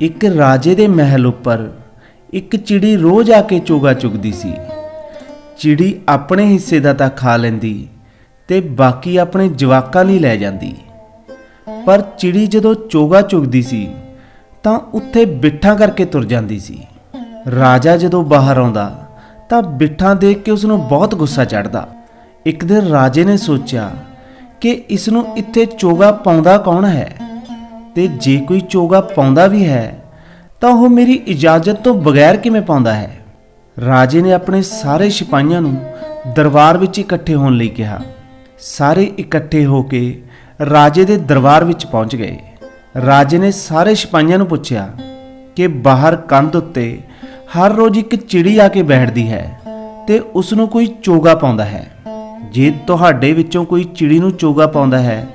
ਇੱਕ ਰਾਜੇ ਦੇ ਮਹਿਲ ਉੱਪਰ ਇੱਕ ਚਿੜੀ ਰੋਜ਼ ਆ ਕੇ ਚੋਗਾ ਚੁਗਦੀ ਸੀ। ਚਿੜੀ ਆਪਣੇ ਹਿੱਸੇ ਦਾ ਤਾਂ ਖਾ ਲੈਂਦੀ ਤੇ ਬਾਕੀ ਆਪਣੇ ਜਵਾਕਾਂ ਲਈ ਲੈ ਜਾਂਦੀ। ਪਰ ਚਿੜੀ ਜਦੋਂ ਚੋਗਾ ਚੁਗਦੀ ਸੀ ਤਾਂ ਉੱਥੇ ਬਿੱਠਾਂ ਕਰਕੇ ਤੁਰ ਜਾਂਦੀ ਸੀ। ਰਾਜਾ ਜਦੋਂ ਬਾਹਰ ਆਉਂਦਾ ਤਾਂ ਬਿੱਠਾਂ ਦੇਖ ਕੇ ਉਸ ਨੂੰ ਬਹੁਤ ਗੁੱਸਾ ਚੜਦਾ ਇੱਕ ਦਿਨ ਰਾਜੇ ਨੇ ਸੋਚਿਆ ਕਿ ਇਸ ਨੂੰ ਇੱਥੇ ਚੋਗਾ ਪਾਉਂਦਾ ਕੌਣ ਹੈ? ਤੇ ਜੇ ਕੋਈ ਚੋਗਾ ਪਾਉਂਦਾ ਵੀ ਹੈ, ਤਾਂ ਉਹ ਮੇਰੀ ਇਜਾਜ਼ਤ ਤੋਂ ਬਗੈਰ ਕਿਵੇਂ ਪਾਉਂਦਾ ਹੈ? ਰਾਜੇ ਨੇ ਆਪਣੇ ਸਾਰੇ ਸਿਪਾਹੀਆਂ ਨੂੰ ਦਰਬਾਰ ਵਿੱਚ ਇਕੱਠੇ ਹੋਣ ਲਈ ਕਿਹਾ। ਸਾਰੇ ਇਕੱਠੇ ਹੋ ਕੇ ਰਾਜੇ ਦੇ ਦਰਬਾਰ ਵਿੱਚ ਪਹੁੰਚ ਗਏ। ਰਾਜੇ ਨੇ ਸਾਰੇ ਸਿਪਾਹੀਆਂ ਨੂੰ ਪੁੱਛਿਆ ਕਿ ਬਾਹਰ ਕੰਧ ਉੱਤੇ ਹਰ ਰੋਜ਼ ਇੱਕ ਚਿੜੀ ਆ ਕੇ ਬੈਠਦੀ ਹੈ ਤੇ ਉਸ ਨੂੰ ਕੋਈ ਚੋਗਾ ਪਾਉਂਦਾ ਹੈ। ਜੇ ਤੁਹਾਡੇ ਵਿੱਚੋਂ ਕੋਈ ਚਿੜੀ ਨੂੰ ਚੋਗਾ ਪਾਉਂਦਾ ਹੈ,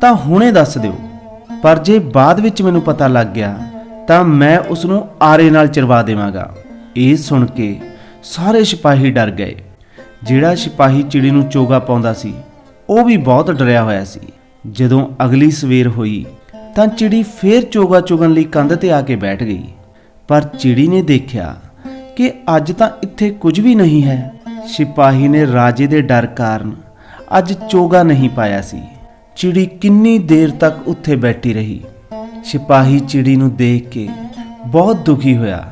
ਤਾਂ ਹੁਣੇ ਦੱਸ ਦਿਓ ਪਰ ਜੇ ਬਾਅਦ ਵਿੱਚ ਮੈਨੂੰ ਪਤਾ ਲੱਗ ਗਿਆ, ਤਾਂ ਮੈਂ ਉਸ ਨੂੰ ਆਰੇ ਨਾਲ ਚਰਵਾ ਦੇਵਾਂਗਾ। ਇਹ ਸੁਣ ਕੇ ਸਾਰੇ ਸਿਪਾਹੀ ਡਰ ਗਏ। ਜਿਹੜਾ ਸਿਪਾਹੀ ਚਿੜੀ ਨੂੰ ਚੋਗਾ ਪਾਉਂਦਾ ਸੀ, ਉਹ ਵੀ ਬਹੁਤ ਡਰਿਆ ਹੋਇਆ ਸੀ। ਜਦੋਂ ਅਗਲੀ ਸਵੇਰ ਹੋਈ, ਤਾਂ ਚਿੜੀ ਫੇਰ ਚੋਗਾ ਚੁਗਣ ਲਈ ਕੰਧ ਤੇ ਆ ਕੇ ਬੈਠ ਗਈ। ਪਰ ਚਿੜੀ ਨੇ ਦੇਖਿਆ ਕਿ ਅੱਜ ਤਾਂ ਇੱਥੇ ਕੁਝ ਵੀ ਨਹੀਂ ਹੈ। ਸਿਪਾਹੀ ਨੇ ਰਾਜੇ ਦੇ ਡਰ ਕਾਰਨ ਅੱਜ ਚੋਗਾ ਨਹੀਂ ਪਾਇਆ ਸੀ। ਚਿੜੀ ਕਿੰਨੀ ਦੇਰ ਤੱਕ ਉੱਥੇ ਬੈਠੀ ਰਹੀ। ਸਿਪਾਹੀ ਚਿੜੀ ਨੂੰ ਦੇਖ ਕੇ ਬਹੁਤ ਦੁਖੀ ਹੋਇਆ,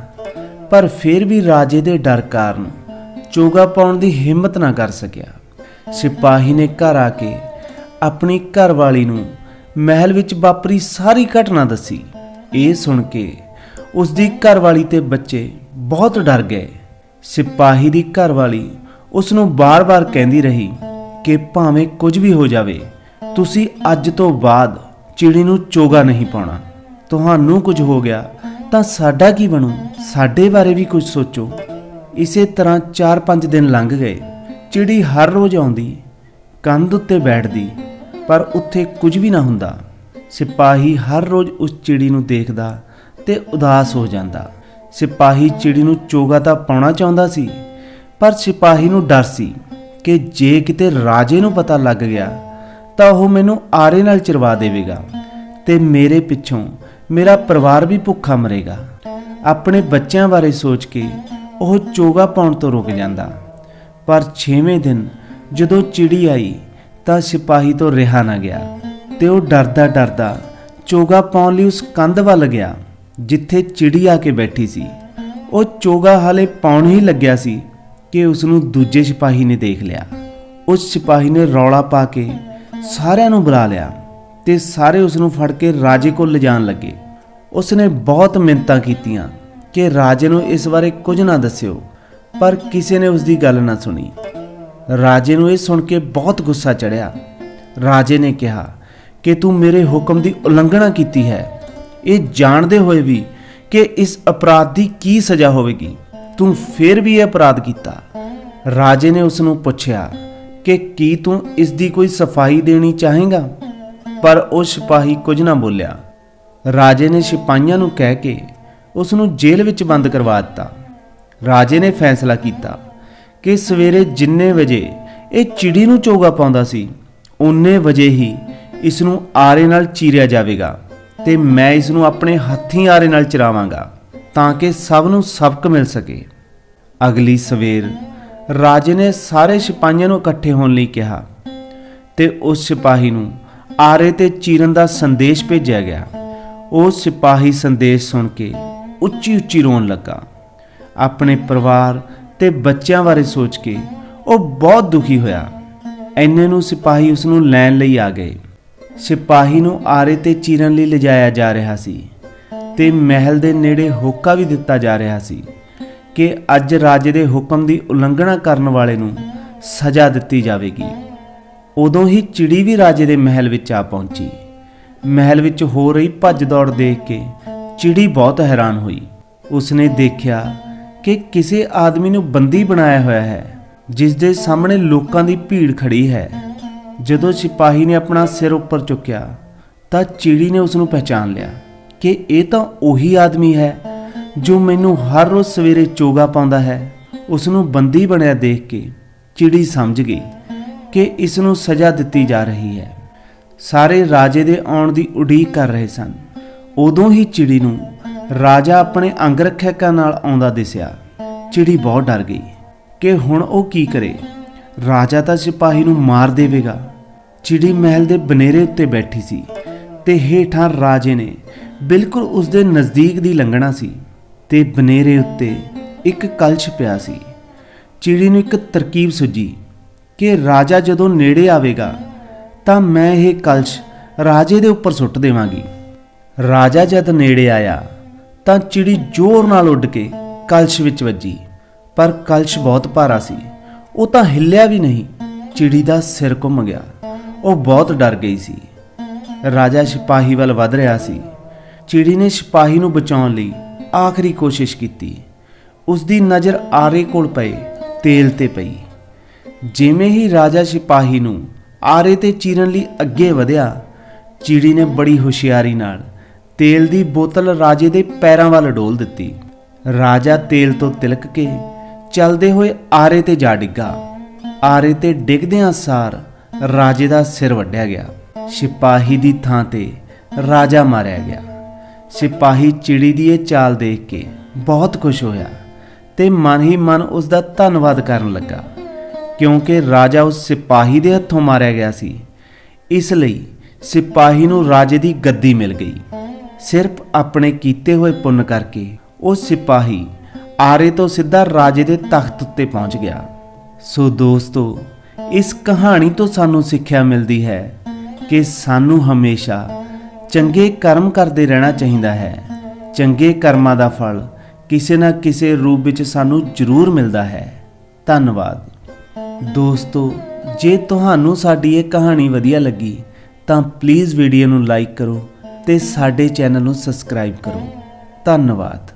ਪਰ ਫਿਰ ਵੀ ਰਾਜੇ ਦੇ ਡਰ ਕਾਰਨ ਚੋਗਾ ਪਾਉਣ ਦੀ ਹਿੰਮਤ ਨਾ ਕਰ ਸਕਿਆ। ਸਿਪਾਹੀ ਨੇ ਘਰ ਆ ਕੇ ਆਪਣੀ ਘਰਵਾਲੀ ਨੂੰ ਮਹਿਲ ਵਿੱਚ ਵਾਪਰੀ ਸਾਰੀ ਘਟਨਾ ਦੱਸੀ। ਇਹ ਸੁਣ ਕੇ ਉਸ ਦੀ ਘਰਵਾਲੀ ਤੇ ਬੱਚੇ ਬਹੁਤ ਡਰ ਗਏ। ਸਿਪਾਹੀ ਦੀ ਘਰਵਾਲੀ ਉਸ ਨੂੰ ਬਾਰ-ਬਾਰ ਕਹਿੰਦੀ ਰਹੀ ਕਿ ਭਾਵੇਂ ਕੁਝ ਵੀ ਹੋ ਜਾਵੇ ਤੁਸੀਂ ਅੱਜ ਤੋਂ ਬਾਅਦ ਚਿੜੀ ਨੂੰ ਚੋਗਾ ਨਹੀਂ ਪਾਉਣਾ। ਤੁਹਾਨੂੰ ਕੁਝ ਹੋ ਗਿਆ ਤਾਂ ਸਾਡਾ ਕੀ ਬਣੂ? ਸਾਡੇ ਬਾਰੇ ਵੀ ਕੁਝ ਸੋਚੋ। ਇਸੇ ਤਰ੍ਹਾਂ 4-5 ਦਿਨ ਲੰਘ ਗਏ। ਚਿੜੀ ਹਰ ਰੋਜ਼ ਆਉਂਦੀ, ਕੰਧ ਉੱਤੇ ਬੈਠਦੀ, ਪਰ ਉੱਥੇ ਕੁਝ ਵੀ ਨਾ ਹੁੰਦਾ। ਸਿਪਾਹੀ ਹਰ ਰੋਜ਼ ਉਸ ਚਿੜੀ ਨੂੰ ਦੇਖਦਾ ਤੇ ਉਦਾਸ ਹੋ ਜਾਂਦਾ। ਸਿਪਾਹੀ ਚਿੜੀ ਨੂੰ ਚੋਗਾ ਤਾਂ ਪਾਉਣਾ ਚਾਹੁੰਦਾ ਸੀ, ਪਰ ਸਿਪਾਹੀ ਨੂੰ ਡਰ ਸੀ ਕਿ ਜੇ ਕਿਤੇ ਰਾਜੇ ਨੂੰ ਪਤਾ ਲੱਗ ਗਿਆ ਤਾਂ ਉਹ ਮੈਨੂੰ ਆਰੇ ਨਾਲ ਚਰਵਾ ਦੇਵੇਗਾ ਤੇ ਮੇਰੇ ਪਿੱਛੋਂ ਮੇਰਾ ਪਰਿਵਾਰ ਵੀ ਭੁੱਖਾ ਮਰੇਗਾ। ਆਪਣੇ ਬੱਚਿਆਂ ਬਾਰੇ ਸੋਚ ਕੇ ਉਹ ਚੋਗਾ ਪਾਉਣ ਤੋਂ ਰੁਕ ਜਾਂਦਾ। ਪਰ 6ਵੇਂ ਦਿਨ ਜਦੋਂ ਚਿੜੀ ਆਈ ਤਾਂ ਸਿਪਾਹੀ ਤੋਂ ਰਿਹਾ ਨਾ ਗਿਆ ਤੇ ਉਹ ਡਰਦਾ ਡਰਦਾ ਚੋਗਾ ਪਾਉਣ ਲਈ ਉਸ ਕੰਧ ਵੱਲ ਗਿਆ, ਜਿੱਥੇ ਚਿੜੀ ਆ ਕੇ ਬੈਠੀ ਸੀ। ਉਹ ਚੋਗਾ ਹਾਲੇ ਪਾਉਣ ਹੀ ਲੱਗਿਆ ਸੀ ਕਿ ਉਸ ਨੂੰ ਦੂਜੇ ਸਿਪਾਹੀ ਨੇ ਦੇਖ ਲਿਆ। ਉਸ ਸਿਪਾਹੀ ਨੇ ਰੌਲਾ ਪਾ ਕੇ ਸਾਰਿਆਂ ਨੂੰ ਬੁਲਾ ਲਿਆ ਤੇ ਸਾਰੇ ਉਸ ਨੂੰ ਫੜ ਕੇ ਰਾਜੇ ਕੋਲ ਲਿਜਾਣ ਲੱਗੇ। ਉਸ ਨੇ ਬਹੁਤ ਮਿੰਤਾਂ ਕੀਤੀਆਂ ਕਿ ਰਾਜੇ ਨੂੰ ਇਸ ਬਾਰੇ ਕੁਝ ਨਾ ਦੱਸਿਓ, ਪਰ ਕਿਸੇ ਨੇ ਉਸ ਦੀ ਗੱਲ ਨਾ ਸੁਣੀ। ਰਾਜੇ ਨੂੰ ਇਹ ਸੁਣ ਕੇ ਬਹੁਤ ਗੁੱਸਾ ਚੜਿਆ। ਰਾਜੇ ਨੇ ਕਿਹਾ, ਕਿ ਤੂੰ ਮੇਰੇ ਹੁਕਮ ਦੀ ਉਲੰਘਣਾ ਕੀਤੀ ਹੈ। ਇਹ ਜਾਣਦੇ ਹੋਏ ਵੀ ਕਿ ਇਸ ਅਪਰਾਧ ਦੀ ਕੀ ਸਜ਼ਾ ਹੋਵੇਗੀ। ਤੂੰ ਫੇਰ ਵੀ ਇਹ ਅਪਰਾਧ ਕੀਤਾ। ਰਾਜੇ ਨੇ ਉਸ ਨੂੰ ਪੁੱਛਿਆ ਕਿ ਕੀ ਤੂੰ ਇਸ ਦੀ ਕੋਈ ਸਫ਼ਾਈ ਦੇਣੀ ਚਾਹੇਗਾ? ਪਰ ਉਹ ਸਿਪਾਹੀ ਕੁਝ ਨਾ ਬੋਲਿਆ। ਰਾਜੇ ਨੇ ਸਿਪਾਹੀਆਂ ਨੂੰ ਕਹਿ ਕੇ ਉਸ ਨੂੰ ਜੇਲ੍ਹ ਵਿੱਚ ਬੰਦ ਕਰਵਾ ਦਿੱਤਾ। ਰਾਜੇ ਨੇ ਫੈਸਲਾ ਕੀਤਾ ਕਿ ਸਵੇਰੇ ਜਿੰਨੇ ਵਜੇ ਇਹ ਚਿੜੀ ਨੂੰ ਚੋਗਾ ਪਾਉਂਦਾ ਸੀ ਉਨੇ ਵਜੇ ਹੀ ਇਸ ਨੂੰ ਆਰੇ ਨਾਲ ਚੀਰਿਆ ਜਾਵੇਗਾ ਤੇ ਮੈਂ ਇਸ ਨੂੰ ਆਪਣੇ ਹੱਥੀਂ ਆਰੇ ਨਾਲ ਚਰਾਵਾਂਗਾ ਤਾਂ ਕਿ ਸਭ ਨੂੰ ਸਬਕ ਮਿਲ ਸਕੇ। ਅਗਲੀ ਸਵੇਰ ਰਾਜੇ ਨੇ ਸਾਰੇ ਸਿਪਾਹੀਆਂ ਨੂੰ ਇਕੱਠੇ ਹੋਣ ਲਈ ਕਿਹਾ ਤੇ ਉਸ ਸਿਪਾਹੀ ਨੂੰ ਆਰੇ ਤੇ ਚੀਰਨ ਦਾ ਸੰਦੇਸ਼ ਭੇਜਿਆ ਗਿਆ। ਉਹ ਸਿਪਾਹੀ ਸੰਦੇਸ਼ ਸੁਣ ਕੇ ਉੱਚੀ ਉੱਚੀ ਰੋਣ ਲੱਗਾ। ਆਪਣੇ ਪਰਿਵਾਰ ਤੇ ਬੱਚਿਆਂ ਬਾਰੇ ਸੋਚ ਕੇ ਉਹ ਬਹੁਤ ਦੁਖੀ ਹੋਇਆ। ਐਨੇ ਨੂੰ ਸਿਪਾਹੀ ਉਸ ਨੂੰ ਲੈਣ ਲਈ ਆ ਗਏ। ਸਿਪਾਹੀ ਨੂੰ ਆਰੇ ਤੇ ਚੀਰਨ ਲਈ ਲਿਜਾਇਆ ਜਾ ਰਿਹਾ ਸੀ ਤੇ ਮਹਿਲ ਦੇ ਨੇੜੇ ਹੋਕਾ ਵੀ ਦਿੱਤਾ ਜਾ ਰਿਹਾ ਸੀ। ਕਿ ਅੱਜ ਰਾਜੇ ਦੇ ਹੁਕਮ ਦੀ ਉਲੰਘਣਾ ਕਰਨ ਵਾਲੇ ਨੂੰ ਸਜ਼ਾ ਦਿੱਤੀ ਜਾਵੇਗੀ। ਉਦੋਂ ਹੀ ਚਿੜੀ ਵੀ ਰਾਜੇ ਦੇ ਮਹਿਲ ਵਿੱਚ ਆ ਪਹੁੰਚੀ। ਮਹਿਲ ਵਿੱਚ ਹੋ ਰਹੀ ਭੱਜ ਦੌੜ ਦੇਖ ਕੇ ਚਿੜੀ ਬਹੁਤ ਹੈਰਾਨ ਹੋਈ। ਉਸਨੇ ਦੇਖਿਆ ਕਿ ਕਿਸੇ ਆਦਮੀ ਨੂੰ ਬੰਦੀ ਬਣਾਇਆ ਹੋਇਆ ਹੈ, ਜਿਸ ਦੇ ਸਾਹਮਣੇ ਲੋਕਾਂ ਦੀ ਭੀੜ ਖੜੀ ਹੈ। ਜਦੋਂ ਸਿਪਾਹੀ ਨੇ ਆਪਣਾ ਸਿਰ ਉੱਪਰ ਚੁੱਕਿਆ, ਤਾਂ ਚਿੜੀ ਨੇ ਉਸ ਨੂੰ ਪਹਿਚਾਨ ਲਿਆ ਕਿ ਇਹ ਤਾਂ ਉਹੀ ਆਦਮੀ ਹੈ ਜੋ ਮੈਨੂੰ ਹਰ ਰੋਜ਼ ਸਵੇਰੇ ਚੋਗਾ ਪਾਉਂਦਾ ਹੈ ਉਸ ਨੂੰ ਬੰਦੀ ਬਣਿਆ ਦੇਖ ਕੇ ਚਿੜੀ ਸਮਝ ਗਈ ਕਿ ਇਸ ਨੂੰ ਸਜ਼ਾ ਦਿੱਤੀ ਜਾ ਰਹੀ ਹੈ। ਸਾਰੇ ਰਾਜੇ ਦੇ ਆਉਣ ਦੀ ਉਡੀਕ ਕਰ ਰਹੇ ਸਨ। ਉਦੋਂ ਹੀ ਚਿੜੀ ਨੂੰ ਰਾਜਾ ਆਪਣੇ ਅੰਗ ਰੱਖਿਆਕਾਂ ਨਾਲ ਆਉਂਦਾ ਦਿਸਿਆ। ਚਿੜੀ ਬਹੁਤ ਡਰ ਗਈ ਕਿ ਹੁਣ ਉਹ ਕੀ ਕਰੇ। ਰਾਜਾ ਤਾਂ ਸਿਪਾਹੀ ਨੂੰ ਮਾਰ ਦੇਵੇਗਾ। ਚਿੜੀ ਮਹਿਲ ਦੇ ਬਨੇਰੇ ਉੱਤੇ ਬੈਠੀ ਸੀ ਤੇ ਹੇਠਾਂ ਰਾਜੇ ਨੇ ਬਿਲਕੁਲ ਉਸ ਦੇ ਨਜ਼ਦੀਕ ਦੀ ਲੰਘਣਾ ਸੀ। ਤੇ ਬਨੇਰੇ ਉੱਤੇ ਇੱਕ ਕਲਸ਼ ਪਿਆ ਸੀ। ਚਿੜੀ ਨੂੰ ਇੱਕ ਤਰਕੀਬ ਸੁਝੀ ਕਿ ਰਾਜਾ ਜਦੋਂ ਨੇੜੇ ਆਵੇਗਾ, ਤਾਂ ਮੈਂ ਇਹ ਕਲਸ਼ ਰਾਜੇ ਦੇ ਉੱਪਰ ਸੁੱਟ ਦੇਵਾਂਗੀ। ਰਾਜਾ ਜਦ ਨੇੜੇ ਆਇਆ, ਤਾਂ ਚਿੜੀ ਜ਼ੋਰ ਨਾਲ ਉੱਡ ਕੇ ਕਲਸ਼ ਵਿੱਚ ਵੱਜੀ। ਪਰ ਕਲਸ਼ ਬਹੁਤ ਭਾਰਾ ਸੀ। ਉਹ ਤਾਂ ਹਿੱਲਿਆ ਵੀ ਨਹੀਂ। ਚਿੜੀ ਦਾ ਸਿਰ ਘੁੰਮ ਗਿਆ। ਉਹ ਬਹੁਤ ਡਰ ਗਈ ਸੀ। ਰਾਜਾ ਸਿਪਾਹੀ ਵੱਲ ਵਧ ਰਿਹਾ ਸੀ। ਚਿੜੀ ਨੇ ਸਿਪਾਹੀ ਨੂੰ ਬਚਾਉਣ ਲਈ ਆਖਰੀ ਕੋਸ਼ਿਸ਼ ਕੀਤੀ। ਉਸ ਦੀ ਨਜ਼ਰ ਆਰੇ ਕੋਲ ਪਏ ਤੇਲ ਤੇ ਪਈ। ਜਿਵੇਂ ਹੀ ਰਾਜਾ ਸਿਪਾਹੀ ਨੂੰ ਆਰੇ ਤੇ ਚੀਰਨ ਲਈ ਅੱਗੇ ਵਧਿਆ, ਚਿੜੀ ਨੇ ਬੜੀ ਹੁਸ਼ਿਆਰੀ ਨਾਲ ਤੇਲ ਦੀ ਬੋਤਲ ਰਾਜੇ ਦੇ ਪੈਰਾਂ ਵੱਲ ਡੋਲ ਦਿੱਤੀ। ਰਾਜਾ ਤੇਲ ਤੋਂ ਤਿਲਕ ਕੇ ਚੱਲਦੇ ਹੋਏ ਆਰੇ ਤੇ ਜਾ ਡਿੱਗਾ। ਆਰੇ ਤੇ ਡਿੱਗਦਿਆਂ ਸਾਰ ਰਾਜੇ ਦਾ ਸਿਰ ਵੱਢਿਆ ਗਿਆ। ਸਿਪਾਹੀ ਦੀ ਥਾਂ ਤੇ ਰਾਜਾ ਮਾਰਿਆ ਗਿਆ। ਸਿਪਾਹੀ ਚਿੜੀ ਦੀ ਇਹ ਚਾਲ ਦੇਖ ਕੇ ਬਹੁਤ ਖੁਸ਼ ਹੋਇਆ ਤੇ ਮਨ ਹੀ ਮਨ ਉਸ ਦਾ ਧੰਨਵਾਦ ਕਰਨ ਲੱਗਾ। ਕਿਉਂਕਿ ਰਾਜਾ ਉਸ ਸਿਪਾਹੀ ਦੇ ਹੱਥੋਂ ਮਾਰਿਆ ਗਿਆ ਸੀ। ਇਸ ਲਈ ਸਿਪਾਹੀ ਨੂੰ ਰਾਜੇ ਦੀ ਗੱਦੀ ਮਿਲ ਗਈ। ਸਿਰਫ ਆਪਣੇ ਕੀਤੇ ਹੋਏ ਪੁੰਨ ਕਰਕੇ ਉਹ ਸਿਪਾਹੀ ਆਰੇ ਤੋਂ ਸਿੱਧਾ ਰਾਜੇ ਦੇ ਤਖਤ ਉੱਤੇ ਪਹੁੰਚ ਗਿਆ। ਸੋ ਦੋਸਤੋ, ਇਸ ਕਹਾਣੀ ਤੋਂ ਸਾਨੂੰ ਸਿੱਖਿਆ ਮਿਲਦੀ ਹੈ ਕਿ ਸਾਨੂੰ ਹਮੇਸ਼ਾ ਚੰਗੇ ਕਰਮ ਕਰਦੇ ਰਹਿਣਾ ਚਾਹੀਦਾ ਹੈ। ਚੰਗੇ ਕਰਮਾਂ ਦਾ ਫਲ ਕਿਸੇ ਨਾ ਕਿਸੇ ਰੂਪ ਵਿੱਚ ਸਾਨੂੰ ਜ਼ਰੂਰ ਮਿਲਦਾ ਹੈ। ਧੰਨਵਾਦ। ਦੋਸਤੋ, ਜੇ ਤੁਹਾਨੂੰ ਸਾਡੀ ਇਹ ਕਹਾਣੀ ਵਧੀਆ ਲੱਗੀ, ਤਾਂ ਪਲੀਜ਼ ਵੀਡੀਓ ਨੂੰ ਲਾਈਕ ਕਰੋ ਤੇ ਸਾਡੇ ਚੈਨਲ ਨੂੰ ਸਬਸਕ੍ਰਾਈਬ ਕਰੋ। ਧੰਨਵਾਦ।